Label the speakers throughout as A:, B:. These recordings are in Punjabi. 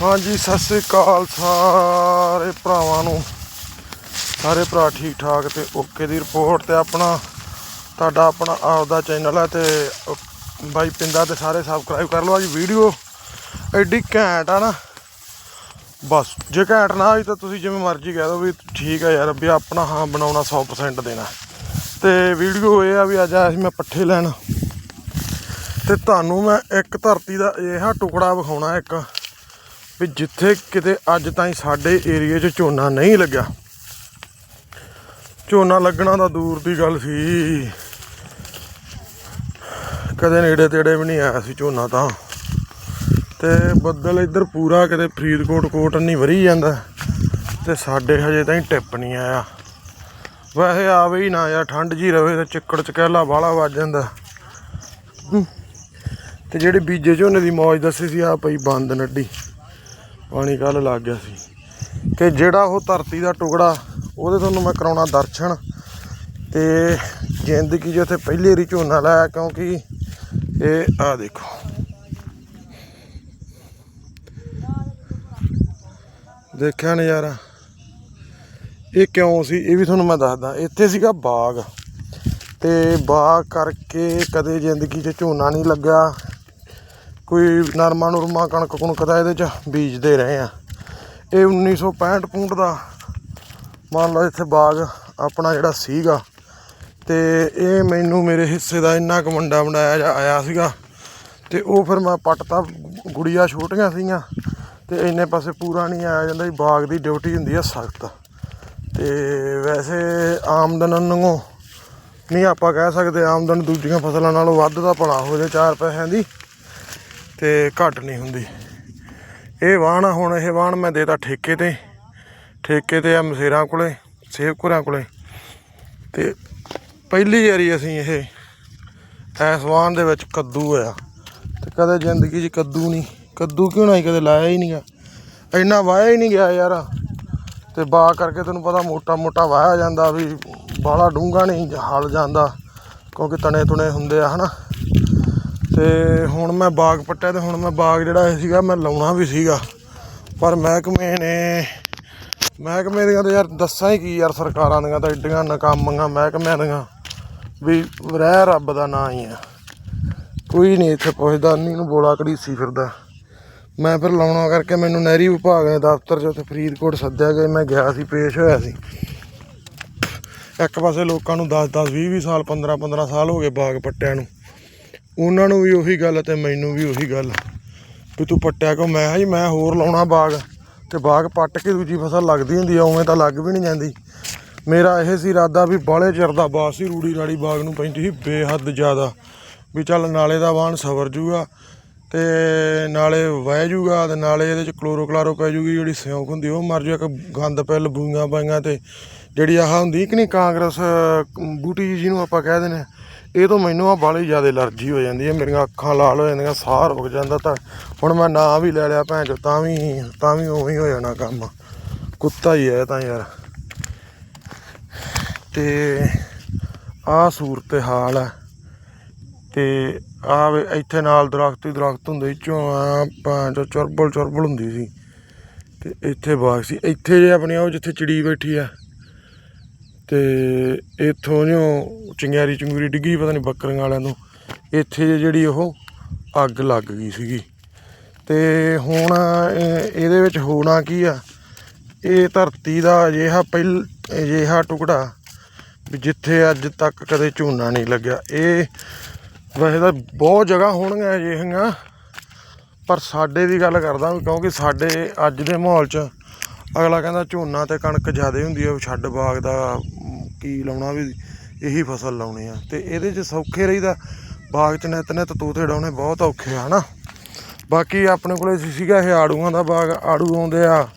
A: ਹਾਂਜੀ, ਸਤਿ ਸ੍ਰੀ ਅਕਾਲ ਸਾਰੇ ਭਰਾਵਾਂ ਨੂੰ। ਸਾਰੇ ਭਰਾ ਠੀਕ ਠਾਕ ਤੇ ਓਕੇ ਦੀ ਰਿਪੋਰਟ ਤੇ ਆਪਣਾ, ਤੁਹਾਡਾ ਆਪਣਾ ਆਪਦਾ ਚੈਨਲ ਹੈ ਤੇ ਬਾਈ ਪਿੰਦਾ ਤੇ ਸਾਰੇ ਸਬਸਕ੍ਰਾਈਬ ਕਰ ਲਓ। ਅੱਜ ਵੀਡੀਓ ਐਡੀ ਘੈਂਟ ਆ ਨਾ। ਬਸ, ਜੇ ਘੈਂਟ ਨਾ ਆਈ ਤਾਂ ਤੁਸੀਂ ਜਿਵੇਂ ਮਰਜ਼ੀ ਕਹਿ ਦਿਓ ਵੀ ਠੀਕ ਆ ਯਾਰ ਵੀ ਆਪਣਾ ਹਾਂ ਬਣਾਉਣਾ 100% ਦੇਣਾ। ਤੇ ਵੀਡੀਓ ਇਹ ਆ ਵੀ ਅੱਜ ਆਇਆ ਸੀ ਮੈਂ ਪੱਠੇ ਲੈਣ। ਤੇ ਤੁਹਾਨੂੰ ਮੈਂ ਇੱਕ ਧਰਤੀ ਦਾ ਇਹ ਹਾਂ ਟੁਕੜਾ ਵਿਖਾਉਣਾ ਇੱਕ। ਵੀ ਜਿੱਥੇ ਕਿਤੇ ਅੱਜ ਤਾਈਂ ਸਾਡੇ ਏਰੀਏ 'ਚ ਝੋਨਾ ਨਹੀਂ ਲੱਗਿਆ। ਝੋਨਾ ਲੱਗਣਾ ਤਾਂ ਦੂਰ ਦੀ ਗੱਲ ਸੀ। ਕਦੇ ਨੇੜੇ ਤੇੜੇ ਵੀ ਨਹੀਂ ਆਇਆ ਸੀ ਝੋਨਾ ਤਾਂ। ਤੇ ਬੱਦਲ ਇੱਧਰ ਪੂਰਾ ਕਿਤੇ ਫਰੀਦਕੋਟ ਕੋਟ ਨਹੀਂ ਵਰੀ ਜਾਂਦਾ। ਤੇ ਸਾਡੇ ਹਜੇ ਤਾਈਂ ਟਿੱਪ ਨਹੀਂ ਆਇਆ। ਵੈਸੇ ਆਵੇ ਹੀ ਨਾ ਯਾਰ, ਠੰਡ ਜੀ ਰਵੇ ਤਾਂ ਚਿੱਕੜ ਚਕੈਲਾ ਬਾਹਲਾ ਵੱਜ ਜਾਂਦਾ। ਹੂੰ। ਤੇ ਜਿਹੜੇ ਬੀਜੇ ਝੋਨੇ ਦੀ ਮੌਜ ਦੱਸੀ ਸੀ ਆ ਪਈ ਬੰਦ ਨੱਡੀ। ਪਾਣੀ ਕੱਲ ਲੱਗ ਗਿਆ ਸੀ। ਤੇ ਜਿਹੜਾ ਉਹ ਧਰਤੀ ਦਾ ਟੁਕੜਾ, ਉਹਦੇ ਤੁਹਾਨੂੰ ਮੈਂ ਕਰਾਉਣਾ ਦਰਸ਼ਨ। ਤੇ ਜ਼ਿੰਦਗੀ 'ਚ ਉੱਥੇ ਪਹਿਲੀ ਵਾਰੀ ਝੋਨਾ ਲਾਇਆ, ਕਿਉਂਕਿ ਇਹ ਆ ਦੇਖੋ। ਦੇਖਿਆ ਨਜ਼ਾਰਾ। ਇਹ ਕਿਉਂ ਸੀ, ਇਹ ਵੀ ਤੁਹਾਨੂੰ ਮੈਂ ਦੱਸਦਾ। ਇੱਥੇ ਸੀਗਾ ਬਾਗ। ਤੇ ਬਾਗ ਕਰਕੇ ਕਦੇ ਜ਼ਿੰਦਗੀ 'ਚ ਝੋਨਾ ਨਹੀਂ ਲੱਗਾ ਕੋਈ ਨਰਮਾ ਨੁਰਮਾ ਕਣਕ ਕੁਣਕ ਦਾ ਇਹਦੇ 'ਚ ਬੀਜਦੇ ਰਹੇ ਆ। ਇਹ 1965 ਪੁੰਟ ਦਾ ਮੰਨ ਲਓ ਇੱਥੇ ਬਾਗ ਆਪਣਾ ਜਿਹੜਾ ਸੀਗਾ। ਤੇ ਇਹ ਮੈਨੂੰ ਮੇਰੇ ਹਿੱਸੇ ਦਾ ਇੰਨਾ ਕੁ ਮੁੰਡਾ ਬਣਾਇਆ ਜਾ ਆਇਆ ਸੀਗਾ। ਤੇ ਉਹ ਫਿਰ ਮੈਂ ਪੱਟਤਾ ਗੁੜੀਆਂ ਛੋਟੀਆਂ ਸੀਗੀਆਂ। ਤੇ ਇੰਨੇ ਪਾਸੇ ਪੂਰਾ ਨਹੀਂ ਆਇਆ ਜਾਂਦਾ ਜੀ, ਬਾਗ ਦੀ ਡਿਊਟੀ ਹੁੰਦੀ ਆ ਸਖਤ। ਤੇ ਵੈਸੇ ਆਮਦਨ ਨੂੰ ਨਹੀਂ ਆਪਾਂ ਕਹਿ ਸਕਦੇ, ਆਮਦਨ ਦੂਜੀਆਂ ਫਸਲਾਂ ਨਾਲੋਂ ਵੱਧ ਦਾ ਭਲਾ ਹੋ ਜਾਏ ਚਾਰ ਪੈਸਿਆਂ ਦੀ। ਤੇ ਘੱਟ ਨਹੀਂ ਹੁੰਦੀ। ਇਹ ਵਾਹਣ ਹੁਣ ਇਹ ਵਾਹਣ ਮੈਂ ਦੇਤਾ ਠੇਕੇ ਤੇ। ਠੇਕੇ ਤੇ ਆ ਮਸੇਰਾਂ ਕੋਲੇ, ਸੇਵਕੁਰਾਂ ਕੋਲੇ। ਤੇ ਪਹਿਲੀ ਵਾਰੀ ਅਸੀਂ ਇਹ ਐਸ ਵਾਹਣ ਦੇ ਵਿੱਚ ਕੱਦੂ ਹੋਇਆ। ਤੇ ਕਦੇ ਜ਼ਿੰਦਗੀ 'ਚ ਕੱਦੂ ਨਹੀਂ, ਕੱਦੂ ਕਿਉਂ ਨਹੀਂ ਕਦੇ ਲਾਇਆ ਹੀ ਨਹੀਂਗਾ। ਇੰਨਾ ਵਾਇਆ ਹੀ ਨਹੀਂ ਗਿਆ ਯਾਰ। ਤੇ ਬਾ ਕਰਕੇ ਤੈਨੂੰ ਪਤਾ ਮੋਟਾ ਮੋਟਾ ਵਾਇਆ ਜਾਂਦਾ ਵੀ ਬਾਲਾ ਡੂੰਗਾ ਨਹੀਂ ਹਲ ਜਾਂਦਾ, ਕਿਉਂਕਿ ਤਣੇ ਤੁਣੇ ਹੁੰਦੇ ਆ, ਹਨਾ। ਤੇ ਹੁਣ ਮੈਂ ਬਾਗ ਪੱਟਿਆ ਤੇ ਹੁਣ ਮੈਂ ਬਾਗ ਜਿਹੜਾ ਇਹ ਸੀਗਾ, ਮੈਂ ਲਾਉਣਾ ਵੀ ਸੀਗਾ। ਪਰ ਮਹਿਕਮੇ ਨੇ, ਮਹਿਕਮੇ ਦੀਆਂ ਤਾਂ ਯਾਰ ਦੱਸਾਂ ਹੀ ਕੀ ਯਾਰ ਸਰਕਾਰਾਂ ਦੀਆਂ ਤਾਂ ਏਡੀਆਂ ਨਕਾਮੀਆਂ ਮਹਿਕਮਿਆਂ ਦੀਆਂ ਵੀ ਰਹਿ ਰੱਬ ਦਾ ਨਾਂ ਹੀ ਆ। ਕੋਈ ਨਹੀਂ ਇੱਥੇ ਪੁੱਛਦਾ, ਨਹੀਂ ਨੂੰ ਬੋਲਾ ਘੜੀਸੀ ਫਿਰਦਾ। ਮੈਂ ਫਿਰ ਲਾਉਣਾ ਕਰਕੇ ਮੈਨੂੰ ਨਹਿਰੀ ਵਿਭਾਗ ਦੇ ਦਫ਼ਤਰ 'ਚ ਉੱਥੇ ਫਰੀਦਕੋਟ ਸੱਦਿਆ ਗਿਆ ਮੈਂ ਗਿਆ ਸੀ, ਪੇਸ਼ ਹੋਇਆ ਸੀ। ਇੱਕ ਪਾਸੇ ਲੋਕਾਂ ਨੂੰ 10 10 20 20 ਸਾਲ 15 15 ਸਾਲ ਹੋ ਗਏ ਬਾਗ ਪੱਟਿਆਂ ਨੂੰ। ਉਹਨਾਂ ਨੂੰ ਵੀ ਉਹੀ ਗੱਲ ਤੇ ਮੈਨੂੰ ਵੀ ਉਹੀ ਗੱਲ। ਵੀ ਤੂੰ ਪੱਟਿਆ ਕੋ ਮੈਂ ਕਿਹਾ ਜੀ ਮੈਂ ਹੋਰ ਲਾਉਣਾ ਬਾਗ। ਤੇ ਬਾਗ ਪੱਟ ਕੇ ਦੂਜੀ ਫਸਲ ਲੱਗਦੀ ਹੁੰਦੀ ਆ ਉਵੇਂ ਤਾਂ ਲੱਗ ਵੀ ਨਹੀਂ ਜਾਂਦੀ। ਮੇਰਾ ਇਹ ਸੀ ਇਰਾਦਾ ਵੀ ਬਾਲੇ ਚਿਰ ਦਾ ਬਾਸ ਸੀ ਰੂੜੀ ਰਾੜੀ ਬਾਗ ਨੂੰ ਪੈਂਦੀ ਸੀ ਬੇਹੱਦ ਜ਼ਿਆਦਾ। ਵੀ ਚੱਲ ਨਾਲੇ ਦਾ ਵਾਹਣ ਸਵਰ ਜੂਗਾ ਤੇ ਨਾਲੇ ਵਹਿ ਜੂਗਾ ਤੇ ਨਾਲੇ ਇਹਦੇ ਚ ਕਲੋਰੋ ਕਲਾਰੋ ਪੈ ਜੂਗੀ ਜਿਹੜੀ ਸਿਉਂਕ ਹੁੰਦੀ ਉਹ ਮਰ ਜੂ। ਇੱਕ ਗੰਦ ਪਿੱਲ ਬੂਈਆਂ ਪਾਈਆਂ ਤੇ ਜਿਹੜੀ ਆਹ ਹੁੰਦੀ ਕਿ ਨਹੀਂ ਕਾਂਗਰਸ ਅਮ, ਬੂਟੀ ਜਿਹਨੂੰ ਆਪਾਂ ਕਹਿ ਦਿੰਦੇ ਹਾਂ, ਇਹ ਤੋਂ ਮੈਨੂੰ ਆ ਬਾਲੀ ਜ਼ਿਆਦਾ ਅਲਰਜੀ ਹੋ ਜਾਂਦੀ ਹੈ, ਮੇਰੀਆਂ ਅੱਖਾਂ ਲਾਲ ਹੋ ਜਾਂਦੀਆਂ, ਸਾਹ ਰੁਕ ਜਾਂਦਾ ਤਾਂ। ਹੁਣ ਮੈਂ ਨਾਂ ਵੀ ਲੈ ਲਿਆ ਭੈਣ ਚੋ ਤਾਂ ਵੀ ਤਾਂ ਵੀ ਉਵੇਂ ਹੋ ਜਾਣਾ ਕੰਮ। ਕੁੱਤਾ ਹੀ ਹੈ ਤਾਂ ਯਾਰ। ਤੇ ਆਹ ਸੂਰਤ ਹਾਲ ਹੈ ਤੇ ਆ ਇੱਥੇ ਨਾਲ ਦਰਖਤ ਹੀ ਦਰਖਤ ਹੁੰਦੇ ਸੀ ਚੋਂ ਆ ਪੰਜ ਚੁਰਬਲ ਚੁਰਬਲ ਹੁੰਦੀ ਸੀ। ਤੇ ਇੱਥੇ ਬਾਗ ਸੀ। ਇੱਥੇ ਜੇ ਆਪਣੀ ਉਹ ਜਿੱਥੇ ਚਿੜੀ ਬੈਠੀ ਆ ਤੇ ਇੱਥੋਂ ਜੋ ਚਿੰਗਾਰੀ ਚੰਗੂਰੀ ਡਿੱਗੀ ਪਤਾ ਨਹੀਂ ਬੱਕਰੀਆਂ ਵਾਲਿਆਂ ਨੂੰ ਇੱਥੇ ਜਿਹੜੀ ਉਹ ਅੱਗ ਲੱਗ ਗਈ ਸੀਗੀ। ਤੇ ਹੁਣ ਇਹਦੇ ਵਿੱਚ ਹੋਣਾ ਕੀ ਆ? ਇਹ ਧਰਤੀ ਦਾ ਅਜਿਹਾ ਪਹਿਲ, ਅਜਿਹਾ ਟੁਕੜਾ ਵੀ ਜਿੱਥੇ ਅੱਜ ਤੱਕ ਕਦੇ ਝੋਨਾ ਨਹੀਂ ਲੱਗਿਆ। ਇਹ ਵੈਸੇ ਤਾਂ ਬਹੁਤ ਜਗ੍ਹਾ ਹੋਣਗੀਆਂ ਅਜਿਹੀਆਂ, ਪਰ ਸਾਡੇ ਦੀ ਗੱਲ ਕਰਦਾ ਵੀ ਕਿਉਂਕਿ ਸਾਡੇ ਅੱਜ ਦੇ ਮਾਹੌਲ 'ਚ ਅਗਲਾ ਕਹਿੰਦਾ ਝੋਨਾ ਤੇ ਕਣਕ ਜ਼ਿਆਦਾ ਹੁੰਦੀ ਆ ਵੀ ਛੱਡ ਬਾਗ ਦਾ ਮ, ਕੀ ਲਾਉਣਾ ਵੀ ਇਹੀ ਫਸਲ ਲਾਉਣੀ ਆ। ਤੇ ਇਹਦੇ 'ਚ ਸੌਖੇ ਰਹੀਦਾ। ਬਾਗ 'ਚ ਨਿੱਤ ਨਿੱਤ ਤੋਤੇ ਡਾਉਣੇ ਬਹੁਤ ਔਖੇ ਆ ਹਨਾ? ਬਾਕੀ ਆਪਣੇ ਕੋਲੇ ਸੀਗਾ ਇਹ ਆੜੂਆਂ ਦਾ ਬਾਗ। ਆੜੂ ਆਉਂਦੇ ਆ।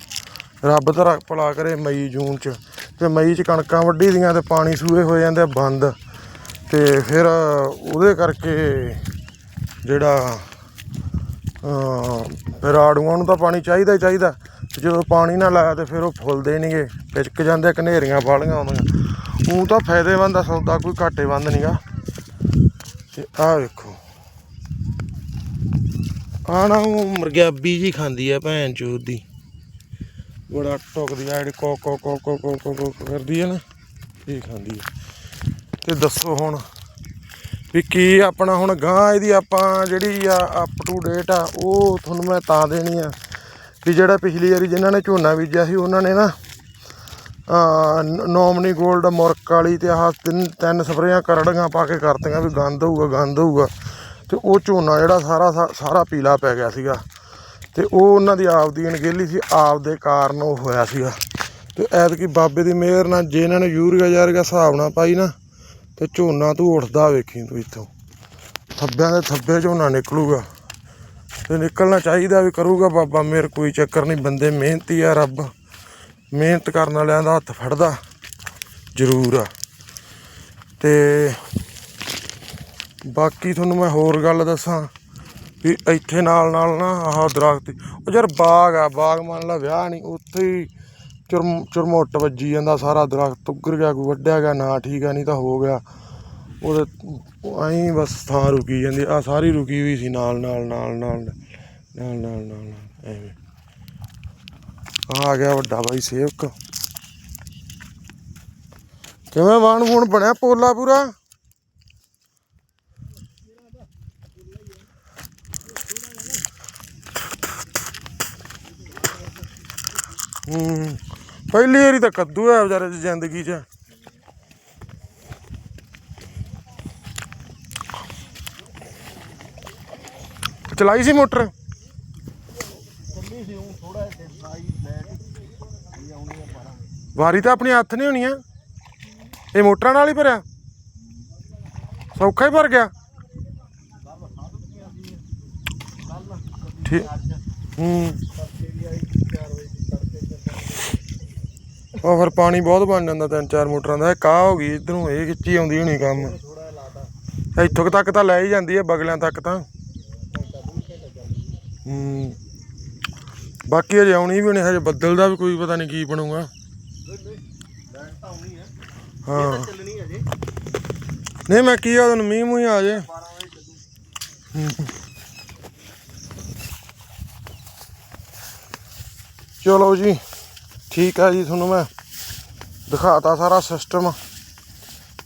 A: ਰੱਬ ਤਾਂ ਭਲਾ ਕਰੇ ਮਈ ਜੂਨ 'ਚ। ਤੇ ਮਈ 'ਚ ਕਣਕਾਂ ਵੱਢੀ ਦੀਆਂ ਤੇ ਪਾਣੀ ਸੂਏ ਹੋ ਜਾਂਦੇ ਆ ਬੰਦ। ਤੇ ਫਿਰ ਉਹਦੇ ਕਰਕੇ ਜਿਹੜਾ ਫਿਰ ਆੜੂਆਂ ਨੂੰ ਤਾਂ ਪਾਣੀ ਚਾਹੀਦਾ ਹੀ ਚਾਹੀਦਾ। ਤੇ ਜਦੋਂ ਪਾਣੀ ਨਾ ਲਾਇਆ ਤੇ ਫਿਰ ਉਹ ਫੁੱਲਦੇ ਨਹੀਂਗੇ ਪਿਚਕ ਜਾਂਦੇ ਕਨੇਰੀਆਂ ਵਾਲੀਆਂ ਆਉਂਦੀਆਂ। ਉਹ ਤਾਂ ਫਾਇਦੇਮੰਦ ਆ, ਸੌਦਾ ਕੋਈ ਘਾਟੇਵੰਦ ਨਹੀਂਗਾ ਤੇ ਆਹ ਵੇਖੋ। ਆ ਨਾ ਉਹ ਮਰਗਿਆਬੀ ਜੀ ਖਾਂਦੀ ਆ ਭੈਣ ਚੋਦ ਦੀ। ਬੜਾ ਟੁਕਦੀ ਆ, ਜਿਹੜੀ ਕੋ ਕੋ ਕੋ ਕੋ ਕੋ ਕੋ ਕੋ ਕਰਦੀ ਆ ਨਾ, ਇਹ ਖਾਂਦੀ ਆ। ਤੇ ਦੱਸੋ ਹੁਣ ਵੀ ਕੀ ਆਪਣਾ ਹੁਣ ਗਾਂ ਇਹਦੀ ਆਪਾਂ ਜਿਹੜੀ ਆ ਅਪ ਟੂ ਡੇਟ ਆ, ਉਹ ਤੁਹਾਨੂੰ ਮੈਂ ਤਾਂ ਦੇਣੀ ਆ ਵੀ ਜਿਹੜਾ ਪਿਛਲੀ ਵਾਰੀ ਜਿਨ੍ਹਾਂ ਨੇ ਝੋਨਾ ਬੀਜਿਆ ਸੀ, ਉਹਨਾਂ ਨੇ ਨਾ ਨੋਮਨੀ 골ਡ ਮੁਰਕ ਵਾਲੀ ਤੇ ਆਹ ਤਿੰਨ ਤਿੰਨ ਸਪਰੇਆਂ ਕਰੜੀਆਂ ਪਾ ਕੇ ਕਰਤੀਆਂ ਵੀ ਗੰਦ ਹੋਊਗਾ ਗੰਦ ਹੋਊਗਾ। ਤੇ ਉਹ ਝੋਨਾ ਜਿਹੜਾ ਸਾਰਾ ਸਾ- ਸਾਰਾ ਪੀਲਾ ਪੈ ਗਿਆ ਸੀਗਾ। ਤੇ ਉਹ ਉਹਨਾਂ ਦੀ ਆਪਦੀ ਅਣਗਹਿਲੀ ਸੀ ਆਪ ਦੇ ਕਾਰਨ ਉਹ ਹੋਇਆ ਸੀਗਾ। ਤੇ ਐਤਕੀ ਬਾਬੇ ਦੀ ਮਿਹਰ ਨਾਲ ਜੇ ਇਹਨਾਂ ਨੇ ਯੂਰੀਆ ਜਾਰੀਆ ਹਿਸਾਬ ਨਾਲ ਪਾਈ ਨਾ, ਤੇ ਝੋਨਾ ਤੂੰ ਉੱਠਦਾ ਵੇਖੀ ਤੂੰ ਇੱਥੋਂ। ਥੱਬਿਆਂ ਦੇ ਥੱਬੇ ਝੋਨਾ ਨਿਕਲੂਗਾ। ਤੇ ਨਿਕਲਣਾ ਚਾਹੀਦਾ ਵੀ ਕਰੂਗਾ ਬਾਬਾ, ਮੇਰ ਕੋਈ ਚੱਕਰ ਨਹੀਂ, ਬੰਦੇ ਮਿਹਨਤੀ ਆ ਰੱਬ। ਮਿਹਨਤ ਕਰਨ ਵਾਲਿਆਂ ਦਾ ਹੱਥ ਫੜਦਾ, ਜ਼ਰੂਰ ਆ। ਤੇ ਬਾਕੀ ਤੁਹਾਨੂੰ ਮੈਂ ਹੋਰ ਗੱਲ ਦੱਸਾਂ, ਵੀ ਇੱਥੇ ਨਾਲ ਨਾਲ ਨਾ ਆਹ ਦਰਖਤ, ਉਹ ਯਾਰ ਬਾਗ ਆ, ਬਾਗ ਮੰਨ ਲਾ ਵਿਆਹ ਨਹੀਂ, ਉੱਥੇ ਹੀ ਚੁਰਮ, ਚੁਰਮੋਟ ਵੱਜੀ ਜਾਂਦਾ ਸਾਰਾ ਦਰਖਤ, ਉੱਗਰ ਗਿਆ, ਕੋਈ ਵੱਡਿਆ ਗਿਆ, ਨਾ ਠੀਕ ਆ, ਨਹੀਂ ਤਾਂ ਹੋ ਗਿਆ। ਉਹਦੇ ਐਂ ਬਸ ਥਾਂ ਰੁਕੀ ਜਾਂਦੀ ਆ ਸਾਰੀ ਰੁਕੀ ਹੋਈ ਸੀ ਨਾਲ ਨਾਲ ਨਾਲ ਨਾਲ ਨਾਲ ਨਾਲ ਨਾਲ, ਐਵੇਂ। ਆ ਗਿਆ ਵੱਡਾ ਬਾਈ ਸੇਵਕ। ਕਿਵੇਂ ਵਾਣ ਵੂਣ ਬਣਿਆ ਪੋਲਾ ਪੂਰਾ? ਹੂੰ, ਪਹਿਲੀ ਵਾਰੀ ਤਾਂ ਕੱਦੂ ਹੈ ਵਿਚਾਰੇ ਦੀ ਜ਼ਿੰਦਗੀ 'ਚ। ਚਲਾਈ ਸੀ ਮੋਟਰ? ਵਾਰੀ ਤਾਂ ਆਪਣੇ ਹੱਥ ਨਹੀਂ ਹੋਣੀ ਆ। ਇਹ ਮੋਟਰਾਂ ਨਾਲ ਹੀ ਭਰਿਆ ਸੌਖਾ ਹੀ ਭਰ ਗਿਆ। ਠੀਕ। ਹੂੰ। ਉਹ ਫਿਰ ਪਾਣੀ ਬਹੁਤ ਬਣ ਜਾਂਦਾ ਤਿੰਨ ਚਾਰ ਮੋਟਰਾਂ ਦਾ। ਇਹ ਕਾਹ ਹੋ ਗਈ, ਇਧਰੋਂ ਇਹ ਖਿੱਚੀ ਆਉਂਦੀ ਹੋਣੀ ਕੰਮ। ਇੱਥੋਂ ਤੱਕ ਤਾਂ ਲੈ ਹੀ ਜਾਂਦੀ ਹੈ ਬਗਲਿਆਂ ਤੱਕ ਤਾਂ। ਹੂੰ। ਬਾਕੀ ਹਜੇ ਆਉਣੀ ਵੀ ਨਹੀਂ, ਹਜੇ ਬੱਦਲ ਦਾ ਵੀ ਕੋਈ ਪਤਾ ਨਹੀਂ ਕੀ ਬਣੂਗਾ। ਹਾਂ।
B: ਚੱਲਣੀ ਅਜੇ
A: ਨਹੀਂ ਮੈਂ ਕੀ ਆ ਤੁਹਾਨੂੰ ਮੀਂਹ ਮੂੰਹ ਆ ਜੇ। ਚਲੋ ਜੀ ਠੀਕ ਆ ਜੀ ਤੁਹਾਨੂੰ ਮੈਂ ਦਿਖਾਤਾ ਸਾਰਾ ਸਿਸਟਮ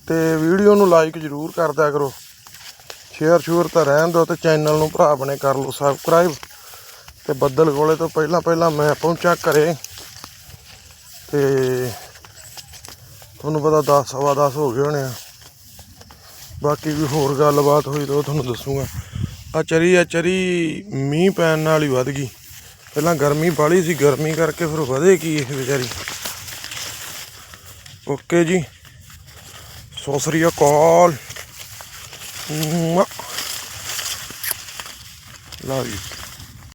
A: ਤੇ ਵੀਡੀਓ ਨੂੰ ਲਾਈਕ ਜ਼ਰੂਰ ਕਰ ਦਿਆ ਕਰੋ। ਸ਼ੇਅਰ ਸ਼ੂਰ ਤਾਂ ਰਹਿਣ ਦਿਓ ਤੇ ਚੈਨਲ ਨੂੰ ਭਰਾ ਬਣੇ ਕਰ ਲਓ ਸਬਸਕ੍ਰਾਈਬ ਤੇ ਬੱਦਲ ਕੋਲੇ ਤੋਂ ਪਹਿਲਾਂ ਪਹਿਲਾਂ ਮੈਂ ਪਹੁੰਚਾਂ ਘਰੇ। ਤੇ ਤੁਹਾਨੂੰ ਪਤਾ 10 ਸਵਾ 10 ਹੋ ਗਏ ਹੋਣੇ ਆ। ਬਾਕੀ ਵੀ ਹੋਰ ਗੱਲਬਾਤ ਹੋਈ ਤਾਂ ਉਹ ਤੁਹਾਨੂੰ ਦੱਸੂਗਾ। ਆ ਚਰੀ ਆ, ਚਰੀ ਮੀਂਹ ਪੈਣ ਨਾਲ ਹੀ ਵੱਧ ਗਈ। ਪਹਿਲਾਂ ਗਰਮੀ ਬਾਲੀ ਸੀ, ਗਰਮੀ ਕਰਕੇ ਫਿਰ ਵਧੇ ਕੀ ਇਹ ਵਿਚਾਰੀ। ਓਕੇ ਜੀ। ਸਤਿ ਸ੍ਰੀ ਅਕਾਲ। Love you